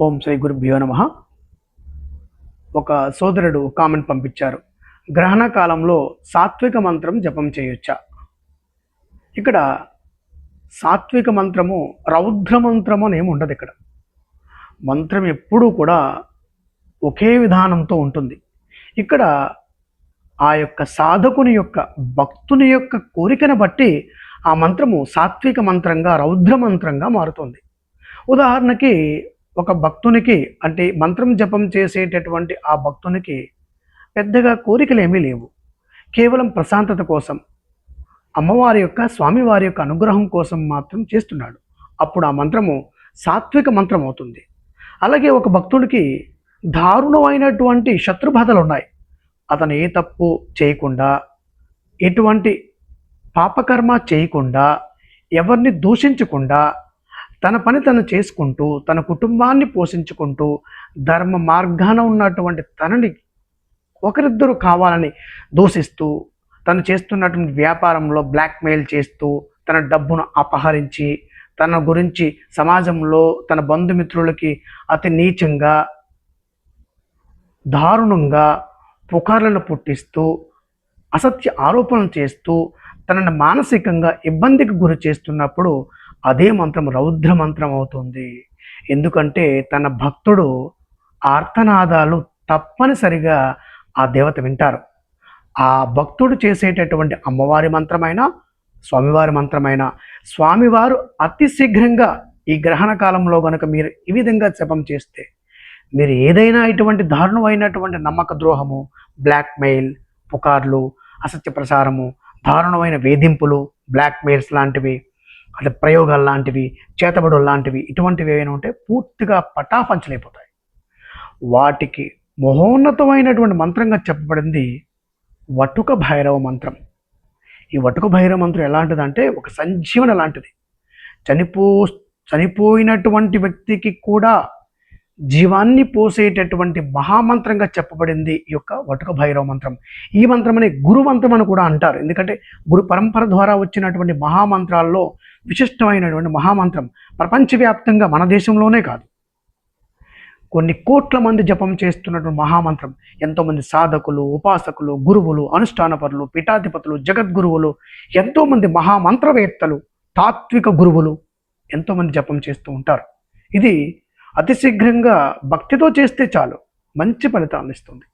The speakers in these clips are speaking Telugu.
ఓం శ్రీ గురుభ్యో నమ. ఒక సోదరుడు కామెంట్ పంపించారు. గ్రహణ కాలంలో సాత్విక మంత్రం జపం చేయొచ్చా? ఇక్కడ సాత్విక మంత్రము రౌద్ర మంత్రము అనేమి ఉండదు ఇక్కడ. మంత్రం ఎప్పుడూ కూడా ఒకే విధానంతో ఉంటుంది. ఇక్కడ ఆ యొక్క సాధకుని యొక్క భక్తుని యొక్క కోరికను బట్టి ఆ మంత్రము సాత్విక మంత్రంగా రౌద్ర మంత్రంగా మారుతుంది. ఉదాహరణకి ఒక భక్తునికి అంటే మంత్రం జపం చేసేటటువంటి ఆ భక్తునికి పెద్దగా కోరికలు ఏమీ లేవు. కేవలం ప్రశాంతత కోసం అమ్మవారి యొక్క స్వామివారి యొక్క అనుగ్రహం కోసం మాత్రం చేస్తున్నాడు. అప్పుడు ఆ మంత్రము సాత్విక మంత్రం అవుతుంది. అలాగే ఒక భక్తుడికి దారుణమైనటువంటి శత్రుబాధలు ఉన్నాయి అతను ఏ తప్పు చేయకుండా ఎటువంటి పాపకర్మ చేయకుండా ఎవరిని దూషించకుండా తన పని తను చేసుకుంటూ తన కుటుంబాన్ని పోషించుకుంటూ ధర్మ మార్గాన ఉన్నటువంటి తనని ఒకరిద్దరు కావాలని దూషిస్తూ తను చేస్తున్నటువంటి వ్యాపారంలో బ్లాక్మెయిల్ చేస్తూ తన డబ్బును అపహరించి తన గురించి సమాజంలో తన బంధుమిత్రులకి అతి నీచంగా దారుణంగా పుకార్లను పుట్టిస్తూ అసత్య ఆరోపణలు చేస్తూ తనను మానసికంగా ఇబ్బందికి గురి చేస్తున్నప్పుడు అదే మంత్రం రౌద్ర మంత్రం అవుతుంది. ఎందుకంటే తన భక్తుడు ఆర్తనాదాలు తప్పనిసరిగా ఆ దేవత వింటారు. ఆ భక్తుడు చేసేటటువంటి అమ్మవారి మంత్రమైనా స్వామివారి మంత్రమైన స్వామివారు అతి శీఘ్రంగా ఈ గ్రహణ కాలంలో కనుక మీరు ఈ విధంగా జపం చేస్తే మీరు ఏదైనా ఇటువంటి దారుణమైనటువంటి నమ్మక ద్రోహము బ్లాక్మెయిల్ పుకార్లు అసత్య ప్రసారము దారుణమైన వేధింపులు బ్లాక్మెయిల్స్ లాంటివి అంటే ప్రయోగాలు లాంటివి చేతబడులు లాంటివి ఇటువంటివి ఏమైనా ఉంటే పూర్తిగా పటాపంచలైపోతాయి. వాటికి మహోన్నతమైనటువంటి మంత్రంగా చెప్పబడింది వటుక భైరవ మంత్రం. ఈ వటుక భైరవ మంత్రం ఎలాంటిదంటే ఒక సంజీవన లాంటిది. చనిపో చనిపోయినటువంటి వ్యక్తికి కూడా జీవాన్ని పోసేటటువంటి మహామంత్రంగా చెప్పబడింది ఈ యొక్క వటుక భైరవ మంత్రం. ఈ మంత్రం అనే గురు మంత్రం అని కూడా అంటారు. ఎందుకంటే గురు పరంపర ద్వారా వచ్చినటువంటి మహామంత్రాల్లో విశిష్టమైనటువంటి మహామంత్రం ప్రపంచవ్యాప్తంగా మన దేశంలోనే కాదు. కొన్ని కోట్ల మంది జపం చేస్తున్నటువంటి మహామంత్రం ఎంతోమంది సాధకులు ఉపాసకులు గురువులు అనుష్ఠానపరులు పీఠాధిపతులు జగద్గురువులు ఎంతోమంది మహామంత్రవేత్తలు తాత్విక గురువులు ఎంతోమంది జపం చేస్తూ ఉంటారు. ఇది అతి శీఘ్రంగా భక్తితో చేస్తే చాలు. మంచి ఫలితాలను ఇస్తుంది.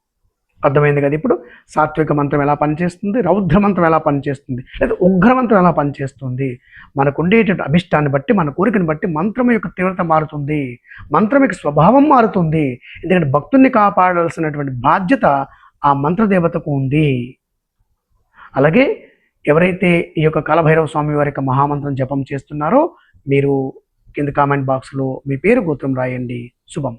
అర్థమైంది కదా? ఇప్పుడు సాత్విక మంత్రం ఎలా పనిచేస్తుంది? రౌద్ర మంత్రం ఎలా పనిచేస్తుంది? లేదా ఉగ్ర మంత్రం ఎలా పనిచేస్తుంది? మనకు ఉండేటువంటి అభిష్టాన్ని బట్టి మన కోరికను బట్టి మంత్రం యొక్క తీవ్రత మారుతుంది. మంత్రం యొక్క స్వభావం మారుతుంది. ఎందుకంటే భక్తుల్ని కాపాడాల్సినటువంటి బాధ్యత ఆ మంత్రదేవతకు ఉంది. అలాగే ఎవరైతే ఈ యొక్క కాలభైరవ స్వామి వారి యొక్క మహామంత్రం జపం చేస్తున్నారో మీరు కింద కామెంట్ బాక్స్లో మీ పేరు గోత్రం రాయండి. శుభం.